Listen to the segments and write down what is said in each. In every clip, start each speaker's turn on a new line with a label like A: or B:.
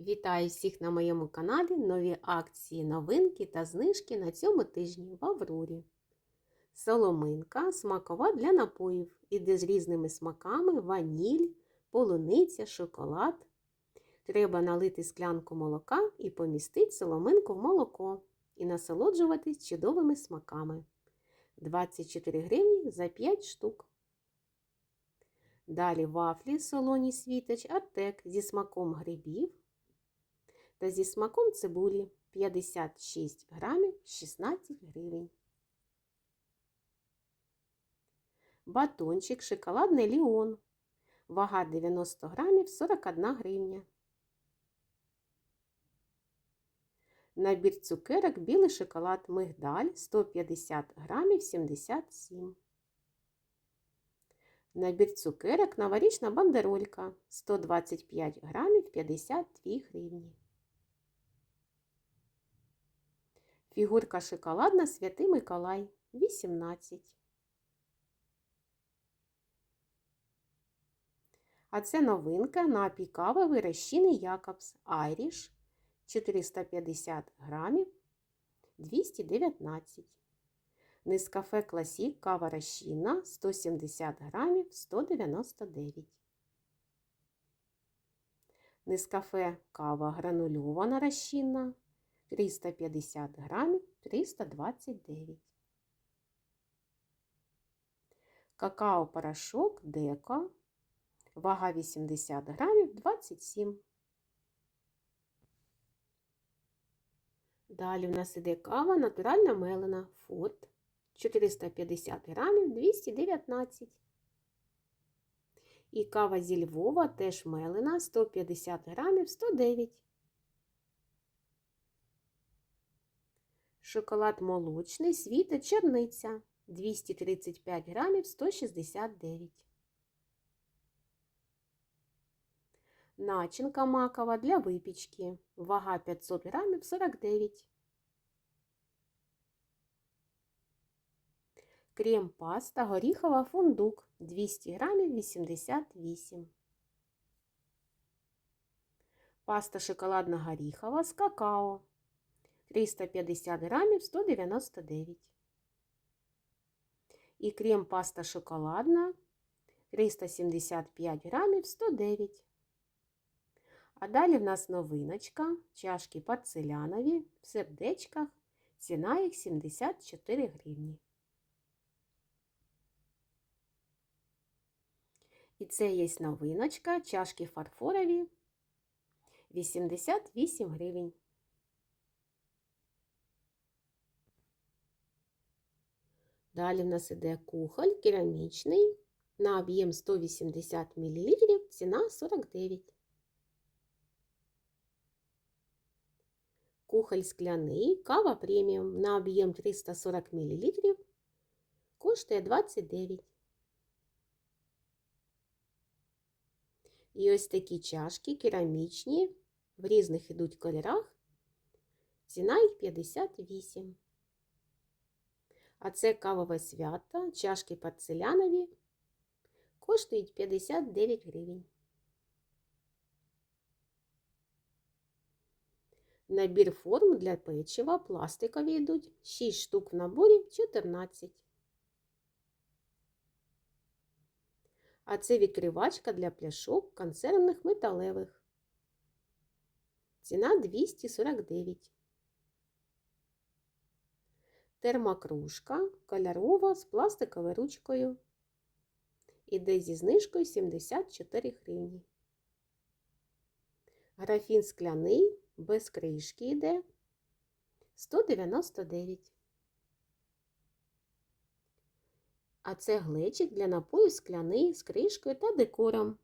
A: Вітаю всіх на моєму каналі нові акції, новинки та знижки на цьому тижні в Аврорі. Соломинка смакова для напоїв. Іде з різними смаками: ваніль, полуниця, шоколад. Треба налити склянку молока і помістити соломинку в молоко і насолоджуватись чудовими смаками. 24 гривні за 5 штук. Далі вафлі солоні світоч Артек зі смаком грибів та зі смаком цибулі 56 грамів 16 гривень. Батончик шоколадний Ліон. Вага 90 грамів 41 гривня. Набір цукерок білий шоколад мигдаль 150 грамів 77. Набір цукерок новорічна бандеролька 125 грамів 52 гривні. Фігурка шоколадна Святий Миколай 18. А це новинка напій кавовий розчинний Якобс Айріш 450 грамів 219. Нескафе Класік кава розчинна 170 грамів 199. Нескафе кава гранульована розчинна 350 грамів 329. Какао-порошок Деко. Вага 80 грамів 27. Далі в нас іде кава натуральна мелена Форт 450 грамів 219. І кава зі Львова теж мелена 150 грамів 109. Шоколад молочний світа черниця 235 грамів 169. Начинка макова для випічки. Вага 500 грамів 49. Крем паста горіхова фундук 200 грамів 88. Паста шоколадна горіхова з какао 350 грамів 199. І крем паста шоколадна 375 грамів 109. А далі в нас новиночка, чашки порцелянові в сердечках. Ціна їх 74 гривні. І це є новиночка, чашки фарфорові 88 гривень. Далі в нас іде кухоль керамічний на об'єм 180 мл, ціна 49. Кухоль скляний, кава преміум на об'єм 340 мл, коштує 29. І ось такі чашки керамічні, в різних ідуть кольорах. Ціна їх 58. А це кавове свято, чашки порцелянові, коштують 59 гривень. Набір форм для печива пластикові йдуть 6 штук в наборі 14. А це відкривачка для пляшок консервних металевих. Ціна 249. Термокружка кольорова з пластиковою ручкою. Іде зі знижкою 74 гривні. Графін скляний без кришки йде 199. А це глечик для напою скляний з кришкою та декором.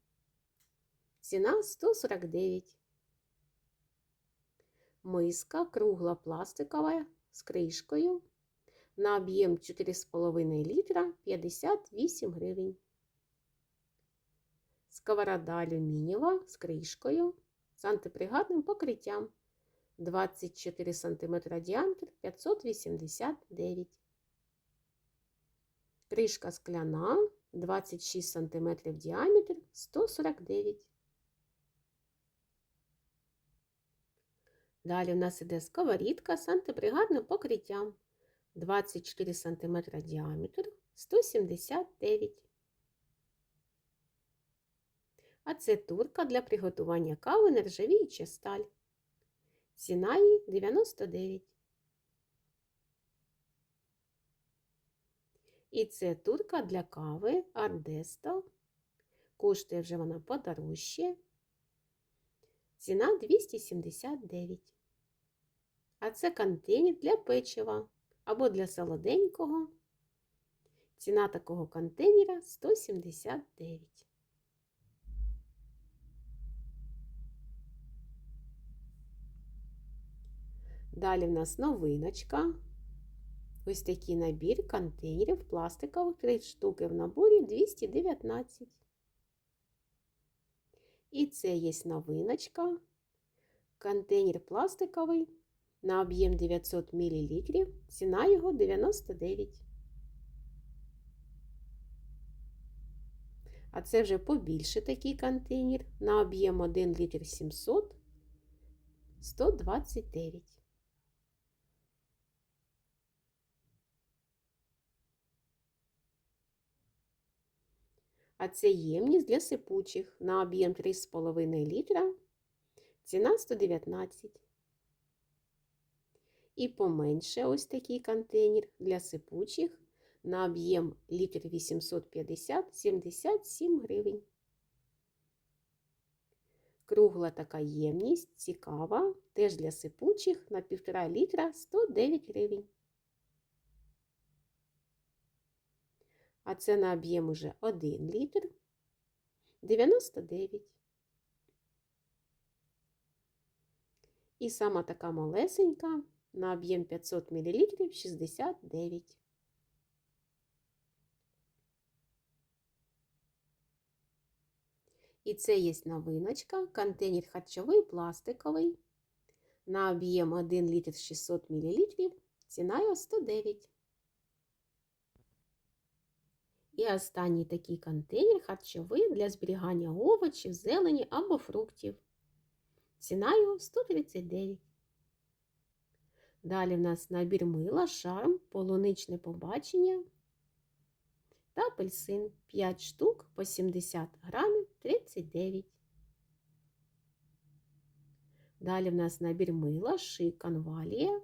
A: Ціна 149. Миска кругла пластикова з кришкою. На об'єм 4,5 літра 58 гривень. Сковорода алюмінієва з кришкою з антипригадним покриттям 24 см діаметр 589 Кришка скляна 26 см діаметр 149 Далі в нас іде сковорідка з антипригарним покриттям 24 см діаметр 179. А це турка для приготування кави нержавіюча сталь. Ціна її 99. І це турка для кави Ардесто. Коштує вже вона подорожче. Ціна 279. А це контейнер для печива або для солоденького. Ціна такого контейнера 179. Далі в нас новиночка. Ось такий набір контейнерів пластикових 3 штуки в наборі 219. І це є новиночка. Контейнер пластиковий на об'єм 900 мл. Ціна його 99. А це вже побільше такий контейнер на об'єм 1 літр 700 129. А це ємність для сипучих на об'єм 3,5 літра. Ціна 119. І поменше ось такий контейнер для сипучих на об'єм літр 850 77 гривень. Кругла така ємність, цікава, теж для сипучих на 1,5 літра 109 гривень. А це на об'єм уже 1 літр 99. І сама така малесенька на об'єм 500 мл 69. І це є новиночка, контейнер харчовий пластиковий на об'єм 1 літр 600 мл, ціна його 109. І останній такий контейнер харчовий для зберігання овочів, зелені або фруктів. Ціна його 139. Далі в нас набір мила, шарм, полуничне побачення та апельсин 5 штук по 70 грамів 39. Далі в нас набір мила, шик, конвалія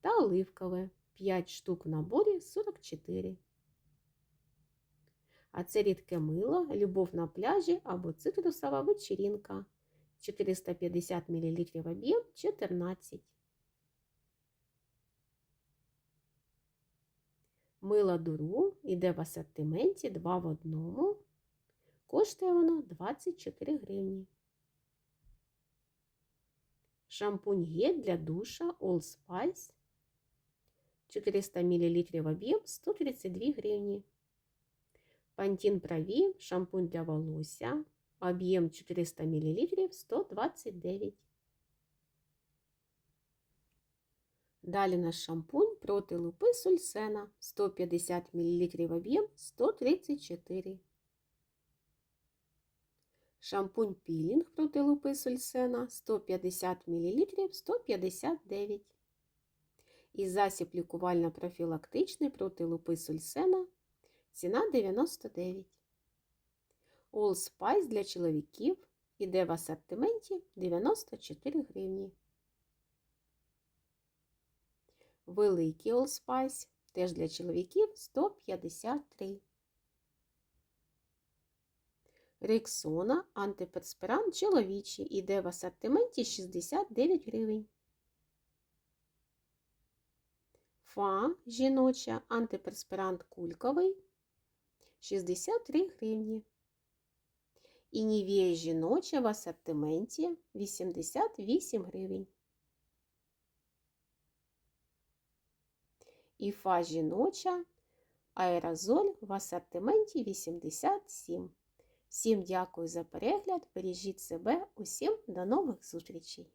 A: та оливкове 5 штук в наборі 44. А це рідке мило, любов на пляжі або цитрусова вечерінка. 450 мл об'єм 14. Мило дуру йде в асортименті 2 в одному. Коштує воно 24 гривні. Шампунь гель для душа All Spice 400 мл об'єм 132 гривні. Пантін Праві, шампунь для волосся, об'єм 400 мл 129. Далі наш шампунь проти лупи сульсена 150 мл об'єм 134. Шампунь пілінг проти лупи сульсена 150 мл 159. І засіб лікувально-профілактичний проти лупи сульсена Ціна 99. All Spice для чоловіків іде в асортименті 94 гривні. Великий All Spice теж для чоловіків 153. Рексона антиперспирант чоловічий іде в асортименті 69 гривень. Фа жіноча антиперспирант кульковий 63 гривні. І Нівія жіноча в асортименті 88 гривень. І фа жіноча аерозоль в асортименті 87. Всім дякую за перегляд. Бережіть себе, усім до нових зустрічей!